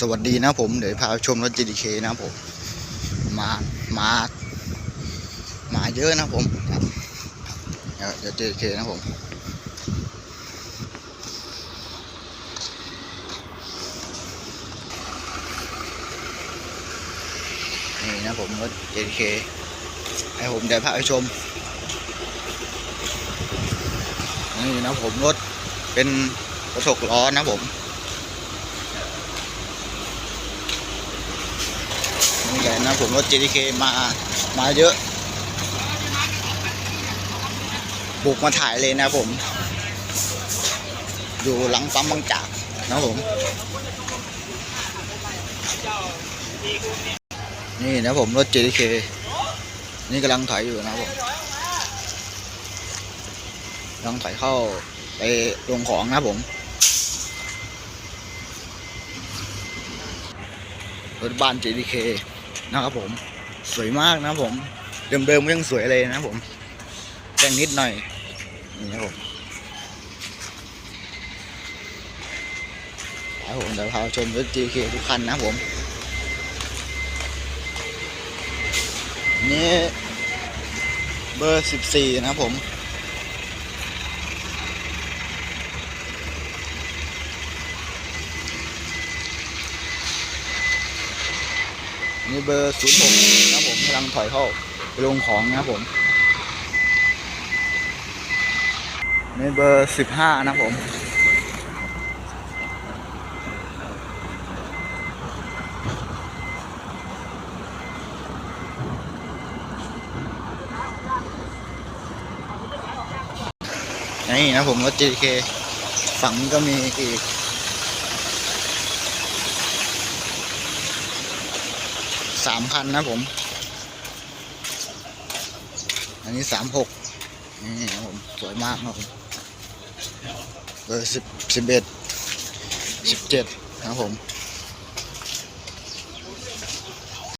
สวัสดีนะผม เดี๋ยวพาชมรถ GTK นะผม มามามาเยอะนะผมเดี๋ยว GTK นะผมนี่นะผมรถ JK ให้ผมเดี๋ยวพาไปชม นี่นะผมรถเป็นกรถหกล้อนะผม แหละนะผมรถ JK มา มาเยอะ บุกมาถ่ายเลยนะผม อยู่หลังปั๊มบางจากนะผม นี่นะผมรถ JK นี่กำลังถอยอยู่นะผมกำลังถอยเข้าไปลงของนะผมรถบ้าน JDK นะครับผมสวยมากนะผม เดิมๆก็ยังสวยเลยนะผมแต่งนิดหน่อยนี่นะผมครับผมเดี๋ยวพาชมรถ JDK ทุกคันนะผมนี่เบอร์สิบสี่นะผม นี่เบอร์ศูนย์หกนะครับผมกำลังถอยเข้าไปลงของนะครับผมนี่เบอร์สิบห้านะผมนี่นะผมรถ GK ฝั่งก็มีอีก สามพันนะผม อันนี้สามหกนี่ผมสวยมากนะผมเบอร์สิบสิบเอ็ดสิบเจ็ดนะครับผม